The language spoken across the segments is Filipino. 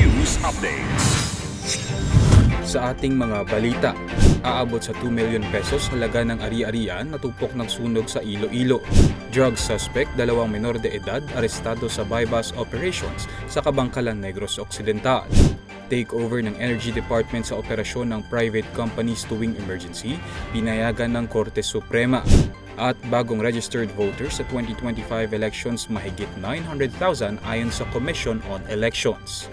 News Updates. Sa ating mga balita, aabot sa 2 million pesos halaga ng ari-arian natupok ng sunog sa Iloilo. Drug suspect, dalawang menor de edad, arestado sa bypass operations sa Kabangkalan Negros Occidental. Takeover ng Energy Department sa operasyon ng private companies tuwing emergency, pinayagan ng Korte Suprema. At bagong registered voters sa 2025 elections mahigit 900,000 ayon sa Commission on Elections.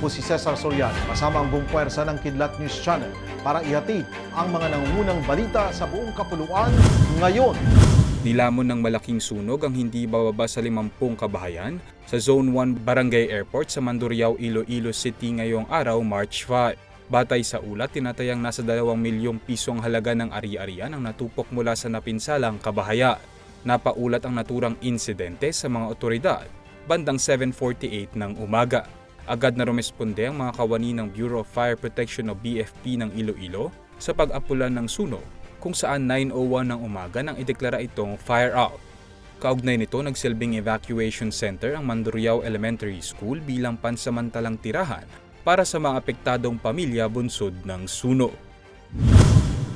Po si Cesar Soriano, kasama ang buong puwersa ng Kidlat News Channel para ihatid ang mga nangungunang balita sa buong kapuluan ngayon. Nilamon ng malaking sunog ang hindi bababa sa 50 kabahayan sa Zone 1 Barangay Airport sa Mandurriao, Iloilo City ngayong araw, March 5. Batay sa ulat, tinatayang nasa 2 milyong pisong halaga ng ari-arian ang natupok mula sa napinsalang kabahayan. Napaulat ang naturang insidente sa mga otoridad bandang 7.48 ng umaga. Agad na rumesponde ang mga kawani ng Bureau of Fire Protection o BFP ng Iloilo sa pag-apulan ng sunog kung saan 9.01 ng umaga nang ideklara itong fire out. Kaugnay nito, nagsilbing evacuation center ang Mandurriao Elementary School bilang pansamantalang tirahan para sa mga apektadong pamilya bunsod ng sunog.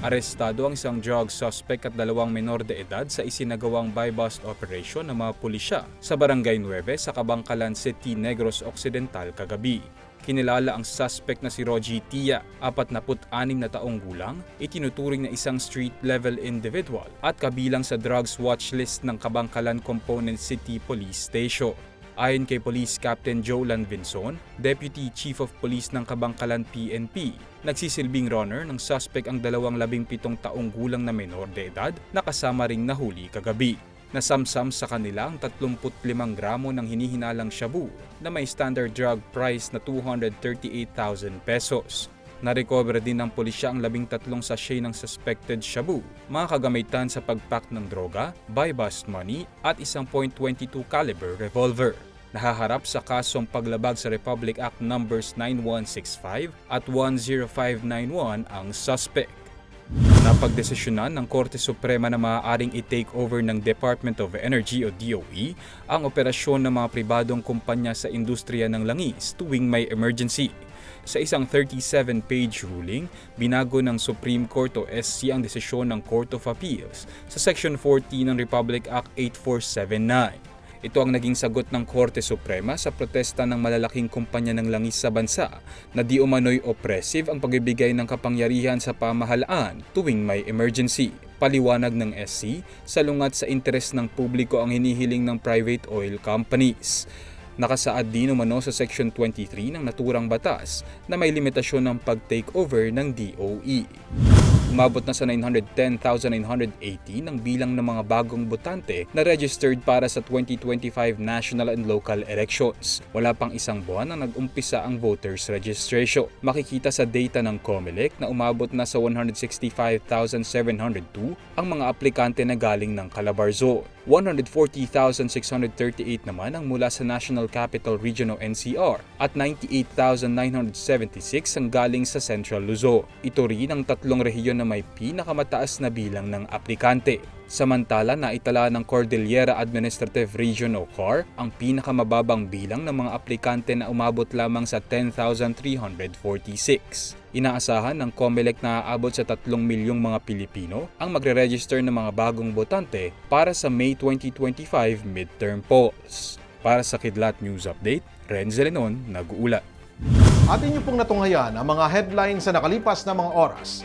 Arestado ang isang drug suspect at dalawang menor de edad sa isinagawang buy-bust operation ng mga pulisya sa Barangay 9 sa Kabangkalan City, Negros Occidental kagabi. Kinilala ang suspect na si Rogie Tia, 46 na taong gulang, itinuturing na isang street-level individual at kabilang sa drugs watch list ng Kabangkalan Component City Police Station. Ayon kay Police Captain Joe Lanvinson, Deputy Chief of Police ng Kabangkalan PNP, nagsisilbing runner ng suspect ang dalawang labing pitong taong gulang na menor de edad na kasama ring nahuli kagabi. Nasamsam sa kanila ang 35 gramo ng hinihinalang shabu na may standard drug price na 238,000 pesos. Narecover din ng pulisya ang labing tatlong sachet ng suspected shabu, mga kagamitan sa pagpack ng droga, buy-bust money at isang .22 caliber revolver. Nahaharap sa kasong paglabag sa Republic Act numbers 9165 at 10591 ang suspect. Napagdesisyonan ng Korte Suprema na maaaring i-take over ng Department of Energy o DOE ang operasyon ng mga pribadong kumpanya sa industriya ng langis tuwing may emergency. Sa isang 37-page ruling, binago ng Supreme Court o SC ang desisyon ng Court of Appeals sa Section 14 ng Republic Act 8479. Ito ang naging sagot ng Korte Suprema sa protesta ng malalaking kumpanya ng langis sa bansa na di umano'y oppressive ang pagbibigay ng kapangyarihan sa pamahalaan tuwing may emergency. Paliwanag ng SC, salungat sa interes ng publiko ang hinihiling ng private oil companies. Nakasaad din umano sa Section 23 ng naturang batas na may limitasyon ng pag-takeover ng DOE. Umabot na sa 910,980 ng bilang ng mga bagong botante na registered para sa 2025 national and local elections. Wala pang isang buwan na nag-umpisa ang voters registration. Makikita sa data ng COMELEC na umabot na sa 165,702 ang mga aplikante na galing ng Calabarzon. 140,638 naman ang mula sa National Capital Region o NCR at 98,976 ang galing sa Central Luzon. Ito rin ang tatlong rehiyon na may pinakamataas na bilang ng aplikante. Samantala, naitala ng Cordillera Administrative Region o COR ang pinakamababang bilang ng mga aplikante na umabot lamang sa 10,346. Inaasahan ng COMELEC na aabot sa 3 milyong mga Pilipino ang magre-register ng mga bagong botante para sa May 2025 midterm polls. Para sa Kidlat News Update, Renzo Lenon, nag-uulat. Atin niyo pong natunghayan ang mga headlines sa nakalipas na mga oras.